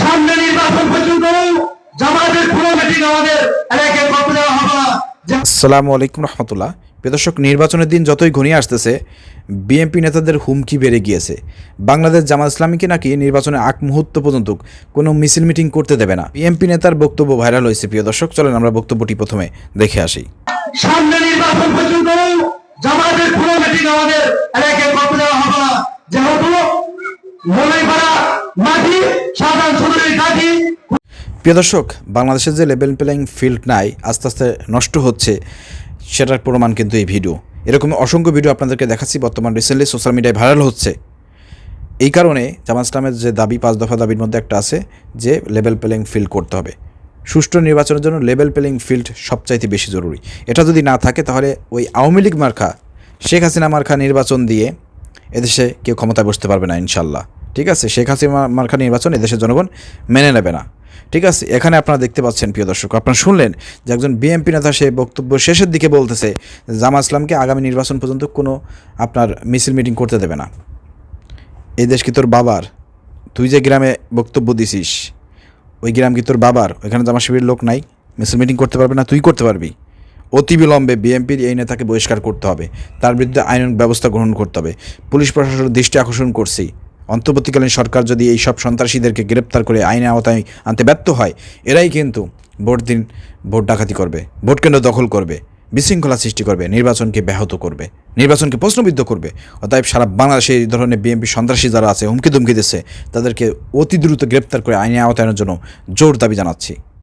সামনে নির্বাচন পর্যন্ত জামাতের পুরো মিটিং আমাদের এলাকায় করতে দেওয়া হবে। আসসালামু আলাইকুম রহমতুল্লাহ। প্রদর্শক নির্বাচনের দিন যতই ঘনিয়ে আসতেছে বিএনপি নেতাদের হুমকি বেড়ে গিয়েছে। বাংলাদেশ জামাত ইসলামীকে নাকি নির্বাচনের আগ মুহূর্ত পর্যন্ত কোনো মিছিল মিটিং করতে দেবে না। বিএনপি নেতার বক্তব্য ভাইরাল হয়েছে প্রিয় দর্শক চলেন আমরা বক্তব্যটি প্রথমে দেখে আসি। সামনে নির্বাচন পর্যন্ত জামাতের পুরো মিটিং আমাদের এলাকায় করতে দেওয়া হবে। না যেহেতু মলাইপাড়া প্রিয় দর্শক বাংলাদেশের যে লেভেল প্লেয়িং ফিল্ড নাই, আস্তে আস্তে নষ্ট হচ্ছে, সেটার প্রমাণ কিন্তু এই ভিডিও এরকম অসংখ্য ভিডিও আপনাদেরকে দেখাচ্ছি, বর্তমান রিসেন্টলি সোশ্যাল মিডিয়ায় ভাইরাল হচ্ছে। এই কারণে জামাত ইসলামের যে দাবি, পাঁচ দফা দাবির মধ্যে একটা আছে যে লেভেল প্লেয়িং ফিল্ড করতে হবে। সুষ্ঠু নির্বাচনের জন্য লেভেল প্লেয়িং ফিল্ড সবচাইতে বেশি জরুরি। এটা যদি না থাকে, তাহলে ওই আওয়ামী লীগ মার্খা শেখ হাসিনা মার্খা নির্বাচন দিয়ে এদেশে কেউ ক্ষমতায় বসতে পারবে না ইনশাল্লাহ ঠিক আছে? শেখ হাসিনা মার্খা নির্বাচন এদেশের জনগণ মেনে নেবে না। ঠিক আছে? এখানে আপনারা দেখতে পাচ্ছেন, প্রিয় দর্শক, আপনারা শুনলেন যে একজন বিএনপি নেতা, সে বক্তব্য শেষের দিকে বলতেছে জামা ইসলামকে আগামী নির্বাচন পর্যন্ত কোনো আপনার মিছিল, মিটিং করতে দেবে না। এই দেশ কি তোর বাবার? তুই যে গ্রামে বক্তব্য দিছিস, ওই গ্রাম কি তোর বাবার? ওইখানে জামা শিবির লোক নাই, মিছিল, মিটিং করতে পারবে না, তুই করতে পারবি। অতি বিলম্বে বিএনপির এই নেতাকে বহিষ্কার করতে হবে। তার বিরুদ্ধে আইন ব্যবস্থা গ্রহণ করতে হবে। পুলিশ প্রশাসনের দৃষ্টি আকর্ষণ করছি। অন্তর্বর্তীকালীন সরকার যদি এই সব সন্ত্রাসীদেরকে গ্রেপ্তার করে আইনের আওতায় আনতে ব্যর্থ হয়, এরাই কিন্তু ভোট দিন, ভোট ডাকাতি করবে, ভোট কেন্দ্র দখল করবে, বিশৃঙ্খলা সৃষ্টি করবে, নির্বাচনকে ব্যাহত করবে, নির্বাচনকে প্রশ্নবিদ্ধ করবে। অতএব সারা বাংলাদেশে এই ধরনের বিএনপি সন্ত্রাসী যারা আছে হুমকি ধুমকি দিচ্ছে, তাদেরকে অতি দ্রুত গ্রেপ্তার করে আইনে আওতায়নের জন্য জোর দাবি জানাচ্ছি।